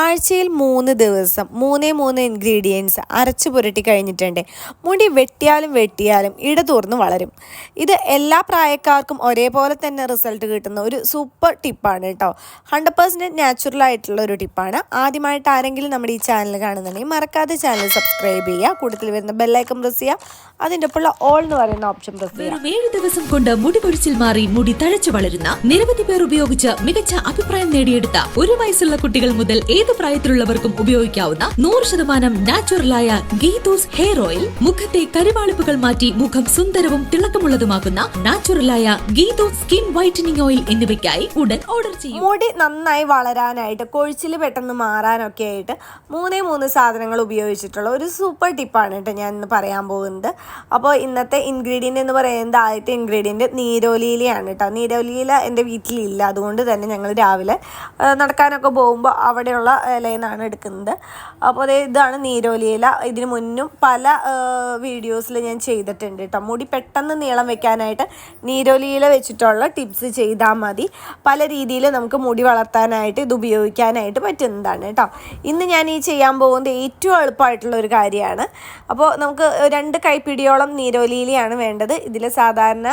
ആഴ്ചയിൽ മൂന്ന് ദിവസം മൂന്നേ മൂന്ന് ഇൻഗ്രീഡിയൻസ് അരച്ച് പുരട്ടി കഴിഞ്ഞിട്ടുണ്ട്. മുടി വെട്ടിയാലും വെട്ടിയാലും ഇടതൂർന്ന് വളരും. ഇത് എല്ലാ പ്രായക്കാർക്കും ഒരേപോലെ തന്നെ റിസൾട്ട് കിട്ടുന്ന ഒരു സൂപ്പർ ടിപ്പാണ് കേട്ടോ ഹൺഡ്രഡ് പെർസെന്റ് നാച്ചുറൽ ആയിട്ടുള്ള ഒരു ടിപ്പാണ് ആദ്യമായിട്ട് ആരെങ്കിലും നമ്മുടെ ഈ ചാനൽ കാണുന്നുണ്ടെങ്കിൽ മറക്കാതെ ചാനൽ സബ്സ്ക്രൈബ് ചെയ്യുക. കൂടുതൽ വരുന്ന ബെല്ലൈക്കൺ പ്രസ് ചെയ്യുക. അതിന്റെ ഒപ്പമുള്ള ഓൾ എന്ന് പറയുന്ന ഓപ്ഷൻ പ്രസ് ചെയ്യുക. ഏഴ് ദിവസം കൊണ്ട് മുടി കൊഴിച്ചിൽ മാറി മുടി തഴച്ചു വളരുന്ന നിരവധി പേർ ഉപയോഗിച്ച് മികച്ച അഭിപ്രായം നേടിയെടുത്ത ഒരു വയസ്സുള്ള കുട്ടികൾ മുതൽ ഏത് പ്രായത്തിലുള്ളവർക്കും ഉപയോഗിക്കാവുന്ന നൂറ് ശതമാനം നാച്ചുറലായ ഗീതൂസ് ഹെയർ ഓയിൽ. മുഖത്തെ കരുവാളിപ്പുകൾ മാറ്റി മുഖം സുന്ദരവും തിളക്കമുള്ളതുമാക്കുന്ന നാച്ചുറലായ ഗീതൂസ് സ്കിൻ വൈറ്റനിങ് ഓയിൽ എന്നിവയ്ക്കായി ഉടൻ ഓർഡർ ചെയ്യും. മുടി നന്നായി വളരാനായിട്ട് കൊഴിച്ചിൽ പെട്ടെന്ന് മാറാനൊക്കെ ആയിട്ട് മൂന്നേ മൂന്ന് സാധനങ്ങൾ ഉപയോഗിച്ചിട്ടുള്ള ഒരു സൂപ്പർ ടിപ്പാണ് കേട്ടോ ഞാൻ ഇന്ന് പറയാൻ പോകുന്നത്. അപ്പോൾ ഇന്നത്തെ ഇൻഗ്രീഡിയന്റ് എന്ന് പറയുന്നത് ആദ്യത്തെ ഇൻഗ്രീഡിയന്റ് നീരോലിയിലയാണ് കേട്ടോ. നീരോലിയില എന്റെ വീട്ടിലില്ല. അതുകൊണ്ട് തന്നെ ഞങ്ങൾ രാവിലെ നടക്കാനൊക്കെ പോകുമ്പോൾ അവിടെയുള്ള നിന്നാണ് എടുക്കുന്നത്. അപ്പോൾ ദേ ഇതാണ് നീരോലി ഇല. ഇതിന് മുന്നും പല വീഡിയോസിൽ ഞാൻ ചെയ്തിട്ടുണ്ട് കേട്ടോ. മുടി പെട്ടെന്ന് നീളം വെക്കാനായിട്ട് നീരോലി ഇല വെച്ചിട്ടുള്ള ടിപ്സ് ചെയ്താൽ മതി. പല രീതിയിൽ നമുക്ക് മുടി വളർത്താനായിട്ട് ഇത് ഉപയോഗിക്കാനായിട്ട് പറ്റുന്നതാണ് കേട്ടോ. ഇന്ന് ഞാൻ ഈ ചെയ്യാൻ പോകുന്നത് ഏറ്റവും എളുപ്പമായിട്ടുള്ള ഒരു കാര്യമാണ്. അപ്പോൾ നമുക്ക് രണ്ട് കൈപ്പിടിയോളം നീരോലിയിലയാണ് വേണ്ടത്. ഇതിൽ സാധാരണ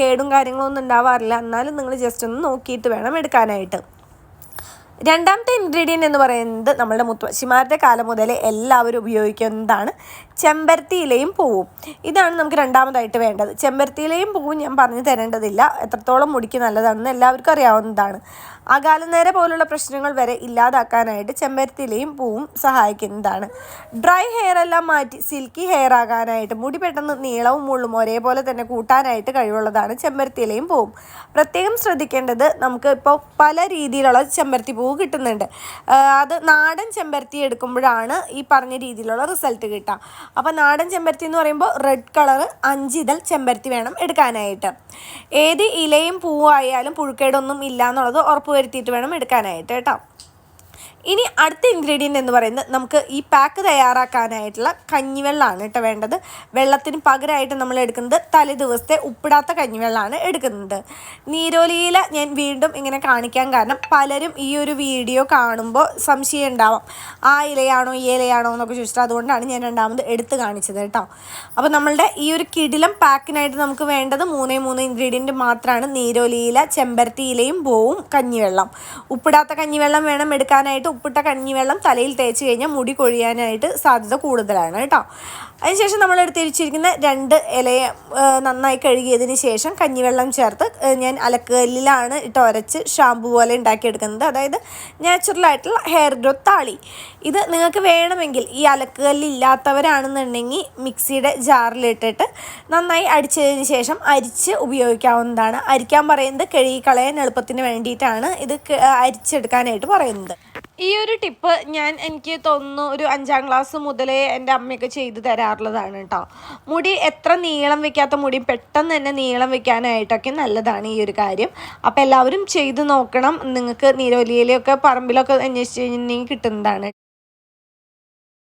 കേടും കാര്യങ്ങളൊന്നും ഉണ്ടാവാറില്ല. എന്നാലും നിങ്ങൾ ജസ്റ്റ് ഒന്ന് നോക്കിയിട്ട് വേണം എടുക്കാനായിട്ട്. രണ്ടാമത്തെ ഇൻഗ്രീഡിയന്റ് എന്ന് പറയുന്നത് നമ്മളുടെ മുത്തശ്ശിമാരുടെ കാലം മുതലേ എല്ലാവരും ഉപയോഗിക്കുന്നതാണ് ചെമ്പരത്തി ഇലയും പൂവും. ഇതാണ് നമുക്ക് രണ്ടാമതായിട്ട് വേണ്ടത്. ചെമ്പരത്തി ഇലയും പൂവും ഞാൻ പറഞ്ഞു തരേണ്ടതില്ല. എത്രത്തോളം മുടിക്ക് നല്ലതാണെന്ന് എല്ലാവർക്കും അറിയാവുന്നതാണ്. അകാലനേര പോലുള്ള പ്രശ്നങ്ങൾ വരെ ഇല്ലാതാക്കാനായിട്ട് ചെമ്പരത്തി ഇലയും പൂവും സഹായിക്കുന്നതാണ്. ഡ്രൈ ഹെയർ എല്ലാം മാറ്റി സിൽക്കി ഹെയർ ആകാനായിട്ട് മുടി പെട്ടെന്ന് നീളവും മുള്ളും ഒരേപോലെ തന്നെ കൂട്ടാനായിട്ട് കഴിവുള്ളതാണ് ചെമ്പരത്തി ഇലയും പൂവും. പ്രത്യേകം ശ്രദ്ധിക്കേണ്ടത് നമുക്ക് ഇപ്പോൾ പല രീതിയിലുള്ള ചെമ്പരത്തി പൂവ് കിട്ടുന്നുണ്ട്. അത് നാടൻ ചെമ്പരത്തി എടുക്കുമ്പോഴാണ് ഈ പറഞ്ഞ രീതിയിലുള്ള റിസൾട്ട് കിട്ടുക. അപ്പോൾ നാടൻ ചെമ്പരത്തി എന്ന് പറയുമ്പോൾ റെഡ് കളർ അഞ്ചിതൾ ചെമ്പരത്തി വേണം എടുക്കാനായിട്ട്. ഏത് ഇലയും പൂവായാലും പുഴുക്കേടൊന്നും ഇല്ല എന്നുള്ളത് ഉറപ്പ് വരുത്തിയിട്ട് വേണം എടുക്കാനായിട്ട് കേട്ടോ. ഇനി അടുത്ത ഇൻഗ്രീഡിയന്റ് എന്ന് പറയുന്നത് നമുക്ക് ഈ പാക്ക് തയ്യാറാക്കാനായിട്ടുള്ള കഞ്ഞിവെള്ളമാണ് കേട്ടോ വേണ്ടത്. വെള്ളത്തിന് പകരമായിട്ട് നമ്മൾ എടുക്കുന്നത് തലേ ദിവസത്തെ ഉപ്പിടാത്ത കഞ്ഞിവെള്ളമാണ് എടുക്കുന്നത്. നീരോലിയില ഞാൻ വീണ്ടും ഇങ്ങനെ കാണിക്കാൻ കാരണം പലരും ഈ ഒരു വീഡിയോ കാണുമ്പോൾ സംശയം ഉണ്ടാവാം. ആ ഇലയാണോ ഈ ഇലയാണോ എന്നൊക്കെ ചോദിച്ചിട്ട് അതുകൊണ്ടാണ് ഞാൻ രണ്ടാമത് എടുത്ത് കാണിച്ചത് കേട്ടോ. അപ്പോൾ നമ്മളുടെ ഈ ഒരു കിടിലം പാക്കിനായിട്ട് നമുക്ക് വേണ്ടത് മൂന്നേ മൂന്ന് ഇൻഗ്രീഡിയന്റ് മാത്രമാണ് നീരോലിയില ചെമ്പരത്തി ഇലയും പോവും കഞ്ഞിവെള്ളം. ഉപ്പിടാത്ത കഞ്ഞിവെള്ളം വേണം എടുക്കാനായിട്ട് ഉപ്പിട്ട കഞ്ഞിവെള്ളം തലയിൽ തേച്ച് കഴിഞ്ഞാൽ മുടി കൊഴിയാനായിട്ട് സാധ്യത കൂടുതലാണ് കേട്ടോ. അതിനുശേഷം നമ്മൾ എടുത്തിരിച്ചിരിക്കുന്ന രണ്ട് ഇലയെ നന്നായി കഴുകിയതിന് ശേഷം കഞ്ഞിവെള്ളം ചേർത്ത് ഞാൻ അലക്കല്ലിലാണ് ഇട്ട് ഉരച്ച് ഷാമ്പു പോലെ ഉണ്ടാക്കിയെടുക്കുന്നത്. അതായത് നാച്ചുറലായിട്ടുള്ള ഹെയർ ഗ്രോത്ത് താളി. ഇത് നിങ്ങൾക്ക് വേണമെങ്കിൽ ഈ അലക്കുകല്ലില്ലാത്തവരാണെന്നുണ്ടെങ്കിൽ മിക്സിയുടെ ജാറിലിട്ടിട്ട് നന്നായി അടിച്ചതിന് ശേഷം അരിച്ച് ഉപയോഗിക്കാവുന്നതാണ്. അരിക്കാൻ പറയുന്നത് കഴുകി കളയാൻ എളുപ്പത്തിന് വേണ്ടിയിട്ടാണ് ഇത് അരിച്ചെടുക്കാനായിട്ട് പറയുന്നത്. ഈ ഒരു ടിപ്പ് ഞാൻ എനിക്ക് തോന്നുന്നു ഒരു അഞ്ചാം ക്ലാസ് മുതലേ എന്റെ അമ്മയൊക്കെ ചെയ്ത് തരാറുള്ളതാണ് കേട്ടോ. മുടി എത്ര നീളം വെക്കാത്ത മുടി പെട്ടെന്ന് തന്നെ നീളം വെക്കാനായിട്ടൊക്കെ നല്ലതാണ് ഈ ഒരു കാര്യം. അപ്പോൾ എല്ലാവരും ചെയ്ത് നോക്കണം. നിങ്ങൾക്ക് നീരോലിയിലൊക്കെ പറമ്പിലൊക്കെ അന്വേഷിച്ച് കഴിഞ്ഞിട്ടുണ്ടെങ്കിൽ കിട്ടുന്നതാണ്.